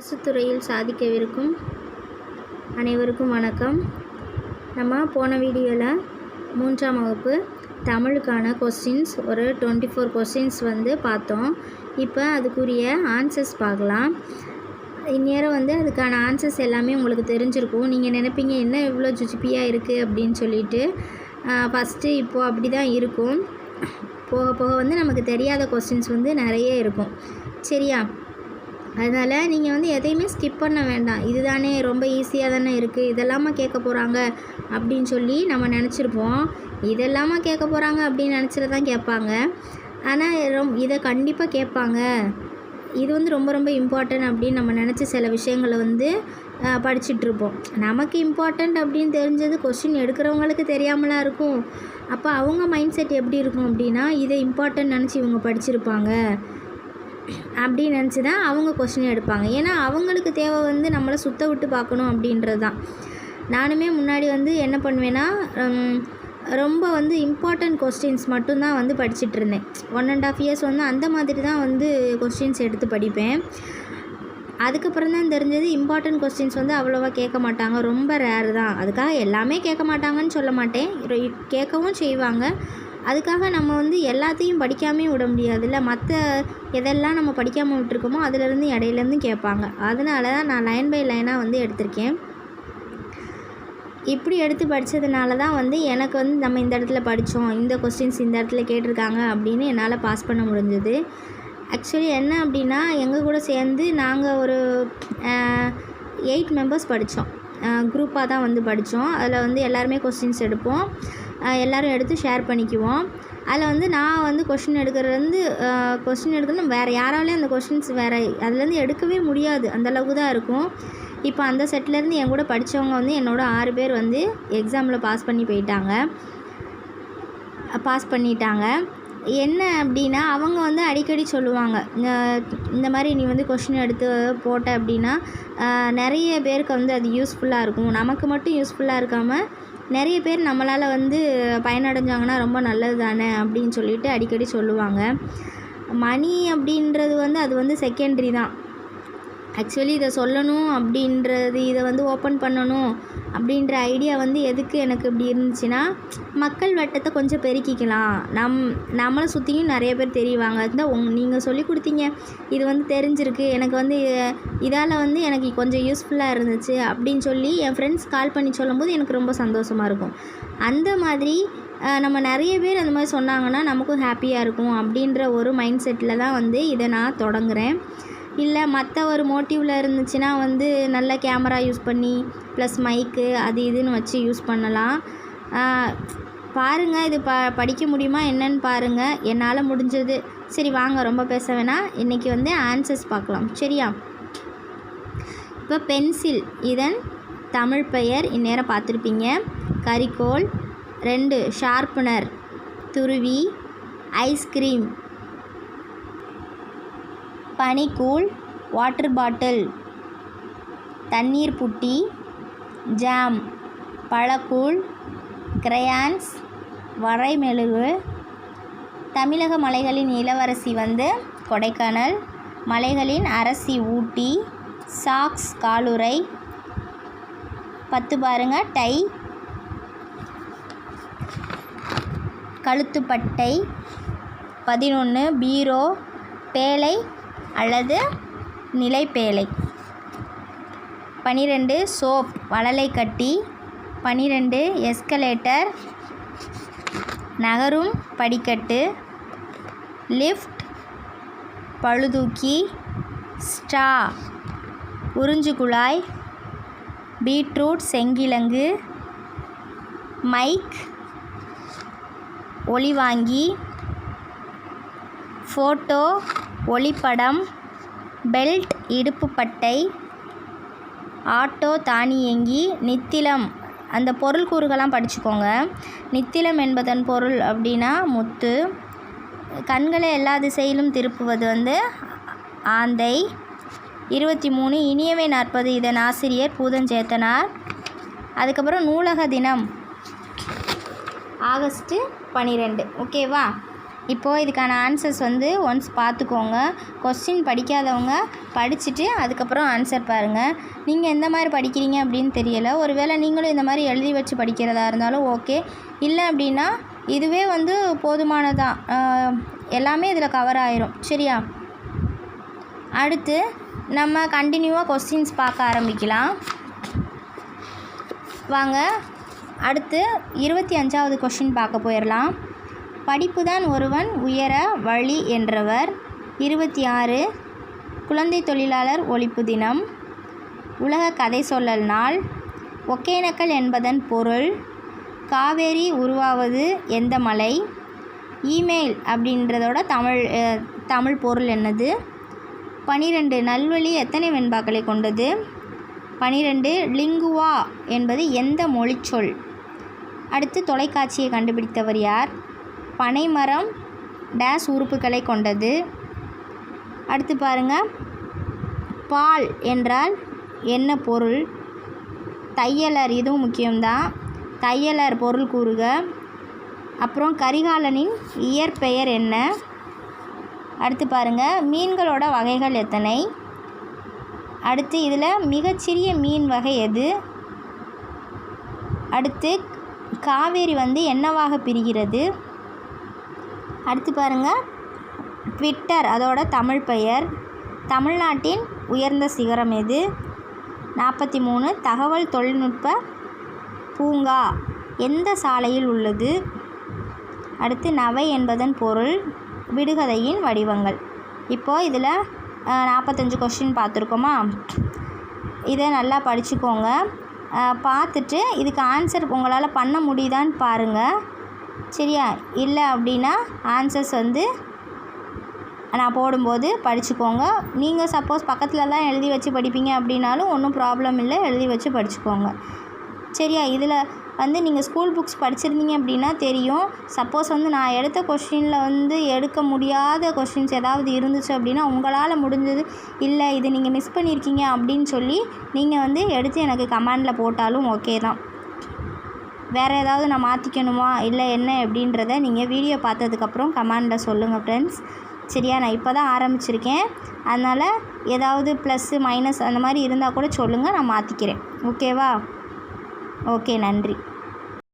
அரசுத்துறையில் சாதிக்கவிருக்கும் அனைவருக்கும் வணக்கம். நம்ம போன வீடியோவில் மூன்றாம் வகுப்பு தமிழுக்கான கொஸ்டின்ஸ் ஒரு டுவெண்ட்டி ஃபோர் கொஸ்டின்ஸ் வந்து பார்த்தோம். இப்போ அதுக்குரிய ஆன்சர்ஸ் பார்க்கலாம். இந்நேரம் வந்து அதுக்கான ஆன்சர்ஸ் எல்லாமே உங்களுக்கு தெரிஞ்சிருக்கும். நீங்கள் நினைப்பீங்க என்ன இவ்வளோ ஜுஜிப்பியாக இருக்குது அப்படின்னு சொல்லிட்டு ஃபஸ்ட்டு இப்போது அப்படி தான் இருக்கும். போக போக வந்து நமக்கு தெரியாத கொஸ்டின்ஸ் வந்து நிறைய இருக்கும். சரியா? அதனால் நீங்கள் வந்து எதையுமே ஸ்கிப் பண்ண வேண்டாம். இதுதானே ரொம்ப ஈஸியாக தானே இருக்குது இதெல்லாமா கேட்க போகிறாங்க அப்படின்னு சொல்லி நம்ம நினச்சிருப்போம். இதெல்லாமா கேட்க போகிறாங்க அப்படின்னு நினச்சிட்டு தான் கேட்பாங்க. ஆனால் ரொம் இதை கண்டிப்பாக கேட்பாங்க. இது வந்து ரொம்ப ரொம்ப இம்பார்ட்டன்ட் அப்படின்னு நம்ம நினச்ச சில விஷயங்களை வந்து படிச்சுட்ருப்போம் நமக்கு இம்பார்ட்டண்ட் அப்படின்னு தெரிஞ்சது கொஸ்டின் எடுக்கிறவங்களுக்கு தெரியாமலாம் இருக்கும். அப்போ அவங்க மைண்ட் செட் எப்படி இருக்கும் அப்படின்னா இதை இம்பார்ட்டன்ட் நினச்சி இவங்க படிச்சிருப்பாங்க. அப்படின்னு நினச்சி தான் அவங்க கொஸ்டின் எடுப்பாங்க. ஏன்னா அவங்களுக்கு தேவை வந்து நம்மளை சுத்த விட்டு பார்க்கணும் அப்படின்றது தான். நானுமே முன்னாடி வந்து என்ன பண்ணுவேன்னா ரொம்ப வந்து இம்பார்ட்டண்ட் கொஸ்டின்ஸ் மட்டும்தான் வந்து படிச்சுட்டு இருந்தேன். ஒன் அண்ட் ஆஃப் இயர்ஸ் வந்து அந்த மாதிரி தான் வந்து கொஸ்டின்ஸ் எடுத்து படிப்பேன். அதுக்கப்புறம் தான் தெரிஞ்சது இம்பார்ட்டண்ட் கொஸ்டின்ஸ் வந்து அவ்வளோவா கேட்க மாட்டாங்க. ரொம்ப ரேர் தான். அதுக்காக எல்லாமே கேட்க மாட்டாங்கன்னு சொல்ல மாட்டேன். கேட்கவும் செய்வாங்க. அதுக்காக நம்ம வந்து எல்லாத்தையும் படிக்காமே விட முடியாதுல்ல. மற்ற எதெல்லாம் நம்ம படிக்காமல் விட்டுருக்கோமோ அதுலேருந்து இடையிலேருந்து கேட்பாங்க. அதனால தான் நான் லைன் பை லைனாக வந்து எடுத்திருக்கேன். இப்படி எடுத்து படித்ததுனால தான் வந்து எனக்கு வந்து நம்ம இந்த இடத்துல படித்தோம் இந்த கொஸ்டின்ஸ் இந்த இடத்துல கேட்டிருக்காங்க அப்படின்னு என்னால் பாஸ் பண்ண முடிஞ்சது. ஆக்சுவலி என்ன அப்படின்னா எங்கள் கூட சேர்ந்து நாங்கள் ஒரு எயிட் மெம்பர்ஸ் படித்தோம் குரூப்பாக தான் வந்து படித்தோம் அதில் வந்து எல்லாருமே கொஸ்டின்ஸ் எடுப்போம். எல்லோரும் எடுத்து ஷேர் பண்ணிக்குவோம். அதில் வந்து நான் வந்து கொஷின் எடுக்கிறது வந்து கொஷின் எடுக்கணும் வேறு யாராலையும் அந்த கொஷின்ஸ் வேறு அதுலேருந்து எடுக்கவே முடியாது. அந்தளவுக்கு தான் இருக்கும். இப்போ அந்த செட்லேருந்து என் கூட படித்தவங்க வந்து என்னோட ஆறு பேர் வந்து எக்ஸாமில் பாஸ் பண்ணி போயிட்டாங்க. பாஸ் பண்ணிட்டாங்க. என்ன அப்படின்னா அவங்க வந்து அடிக்கடி சொல்லுவாங்க இந்த மாதிரி நீ வந்து கொஷின் எடுத்து போட்ட அப்படின்னா நிறைய பேருக்கு வந்து அது யூஸ்ஃபுல்லாக இருக்கும். நமக்கு மட்டும் யூஸ்ஃபுல்லாக இருக்காமல் நிறைய பேர் நம்மளால் வந்து பயனடைஞ்சாங்கன்னா ரொம்ப நல்லது தானே அப்படின்னு சொல்லிட்டு அடிக்கடி சொல்லுவாங்க. மணி அப்படின்றது வந்து அது வந்து செகண்ட்ரி தான். ஆக்சுவலி இதை சொல்லணும் அப்படின்றது இதை வந்து ஓப்பன் பண்ணணும் அப்படின்ற ஐடியா வந்து எதுக்கு எனக்கு இப்படி இருந்துச்சுன்னா மக்கள் வட்டத்தை கொஞ்சம் பெருக்கிக்கலாம். நம் நம்மளை சுற்றியும் நிறைய பேர் தெரிவாங்க. இந்த உங் நீங்கள் சொல்லி கொடுத்தீங்க. இது வந்து தெரிஞ்சிருக்கு. எனக்கு வந்து இதால் வந்து எனக்கு கொஞ்சம் யூஸ்ஃபுல்லாக இருந்துச்சு அப்படின்னு சொல்லி என் ஃப்ரெண்ட்ஸ் கால் பண்ணி சொல்லும்போது எனக்கு ரொம்ப சந்தோஷமாக இருக்கும். அந்த மாதிரி நம்ம நிறைய பேர் அந்த மாதிரி சொன்னாங்கன்னா நமக்கும் ஹாப்பியாக இருக்கும் அப்படின்ற ஒரு மைண்ட் செட்டில் தான் வந்து இதை நான் தொடங்குகிறேன் இல்லை மற்ற ஒரு மோட்டிவில் இருந்துச்சுன்னா வந்து நல்ல கேமரா யூஸ் பண்ணி ப்ளஸ் மைக்கு அது இதுன்னு வச்சு யூஸ் பண்ணலாம். பாருங்கள் இது ப படிக்க முடியுமா என்னன்னு பாருங்கள் என்னால் முடிஞ்சது. சரி வாங்க ரொம்ப பேச வேணாம் இன்றைக்கி வந்து ஆன்சர்ஸ் பார்க்கலாம். சரியா? இப்போ பென்சில் இதன் தமிழ் பெயர். இந்நேரம் பார்த்துருப்பீங்க. கரிக்கோல் ரெண்டு ஷார்ப்னர் துருவி ஐஸ்கிரீம் பனிக்கூழ் வாட்டர் பாட்டில் தண்ணீர் புட்டி ஜாம் பழக்கூழ் கிரையான்ஸ் வரைமெழுகு தமிழக மலைகளின் இளவரசி வந்து கொடைக்கானல் மலைகளின் அரசி ஊட்டி சாக்ஸ் காலுரை பத்து பாருங்க டை கழுத்துப்பட்டை பதினொன்று பீரோ பேலை அல்லது நிலைப்பேழை. பனிரெண்டு சோப் வளலை கட்டி. பனிரெண்டு எஸ்கலேட்டர் நகரும் படிக்கட்டு. லிஃப்ட் பழுதூக்கி. ஸ்ட்ரா உறிஞ்சு குழாய். பீட்ரூட் செங்கிழங்கு மைக் ஒளிவாங்கி ஃபோட்டோ ஒளிப்படம் பெல்ட் இடுப்பு பட்டை ஆட்டோ தானியங்கி நித்திலம். அந்த பொருள் கூறுகள்லாம் படிச்சுக்கோங்க. நித்திலம் என்பதன் பொருள் அப்படின்னா முத்து. கண்களை எல்லா திசையிலும் திருப்புவது வந்து ஆந்தை. இருபத்தி மூணு இனியவை நாற்பது இதன் ஆசிரியர் பூதஞ்சேத்தனார். அதுக்கப்புறம் நூலக தினம் ஆகஸ்ட்டு பன்னிரெண்டு ஓகேவா? இப்போது இதுக்கான ஆன்சர்ஸ் வந்து ஒன்ஸ் பார்த்துக்கோங்க. கொஸ்டின் படிக்காதவங்க படிச்சுட்டு அதுக்கப்புறம் ஆன்சர் பாருங்கள் நீங்கள் எந்த மாதிரி படிக்கிறீங்க அப்படின்னு தெரியலை. ஒருவேளை நீங்களும் இந்த மாதிரி எழுதி வச்சு படிக்கிறதா இருந்தாலும் ஓகே இல்லை அப்படின்னா இதுவே வந்து போதுமானதான் எல்லாமே இதில் கவர் ஆயிரும். சரியா? அடுத்து நம்ம கண்டினியூவாக கொஸ்டின்ஸ் பார்க்க ஆரம்பிக்கலாம். வாங்க. அடுத்து இருபத்தி அஞ்சாவது கொஷின் பார்க்க போயிடலாம் படிப்பு தான் ஒருவன் உயர வழி என்றவர். இருபத்தி ஆறு குழந்தை தொழிலாளர் ஒழிப்பு தினம். உலக கதை சொல்லல் நாள். ஒகேனக்கல் என்பதன் பொருள் காவேரி உருவாவது எந்த மலை? இமெயில் அப்படின்றதோட தமிழ் தமிழ் பொருள் என்னது? பனிரெண்டு நல்வழி எத்தனை வெண்பாக்களை கொண்டது? பனிரெண்டு லிங்குவா என்பது எந்த மொழிச்சொல்? அடுத்து தொலைக்காட்சியை கண்டுபிடித்தவர் யார்? பனைமரம் டேஸ் உறுப்புகளை கொண்டது. அடுத்து பாருங்கள் பால் என்றால் என்ன பொருள்? தையலர் இதுவும் முக்கியம்தான். தையலர் பொருள் கூறுக. அப்புறம் கரிகாலனின் இயற்பெயர் என்ன? அடுத்து பாருங்க. மீன்களோட வகைகள் எத்தனை? அடுத்து இதில் மிகச்சிறிய மீன் வகை எது? அடுத்து காவேரி வந்து என்னவாக பிரிகிறது? அடுத்து பாருங்கள் ட்விட்டர் அதோட தமிழ் பெயர். தமிழ்நாட்டின் உயர்ந்த சிகரம் எது? நாற்பத்தி மூணு தகவல் தொழில்நுட்ப பூங்கா. எந்த சாலையில் உள்ளது? அடுத்து நவை என்பதன் பொருள் விடுகதையின் வடிவங்கள். இப்போது இதில் நாற்பத்தஞ்சு கொஷின் பார்த்துருக்கோமா? இதை நல்லா படிச்சுக்கோங்க. பார்த்துட்டு இதுக்கு ஆன்சர் உங்களால் பண்ண முடியுதான்னு பாருங்கள் சரியா? இல்லை அப்படின்னா ஆன்சர்ஸ் வந்து நான் போடும்போது படிச்சுக்கோங்க. நீங்கள் சப்போஸ் பக்கத்தில் தான் எழுதி வச்சு படிப்பீங்க அப்படின்னாலும் ஒன்றும் ப்ராப்ளம் இல்லை. எழுதி வச்சு படிச்சுக்கோங்க. சரியா? இதில் வந்து நீங்கள் ஸ்கூல் புக்ஸ் படிச்சிருந்தீங்க அப்படின்னா தெரியும். சப்போஸ் வந்து நான் எடுத்த கொஷினில் வந்து எடுக்க முடியாத கொஷின்ஸ் ஏதாவது இருந்துச்சு அப்படின்னா உங்களால் முடிஞ்சது இல்லை இது நீங்கள் மிஸ் பண்ணியிருக்கீங்க அப்படின்னு சொல்லி நீங்கள் வந்து எடுத்து எனக்கு கமெண்டில் போட்டாலும் ஓகே தான். வேறு ஏதாவது நான் மாற்றிக்கணுமா இல்லை என்ன அப்படின்றத நீங்கள் வீடியோ பார்த்ததுக்கப்புறம் கமெண்டில் சொல்லுங்கள் ஃப்ரெண்ட்ஸ் சரியா? நான் இப்போ தான் ஆரம்பிச்சிருக்கேன். அதனால் ஏதாவது ப்ளஸ்ஸு மைனஸ் அந்த மாதிரி இருந்தால் கூட சொல்லுங்கள் நான் மாற்றிக்கிறேன் ஓகேவா ஓகே நன்றி.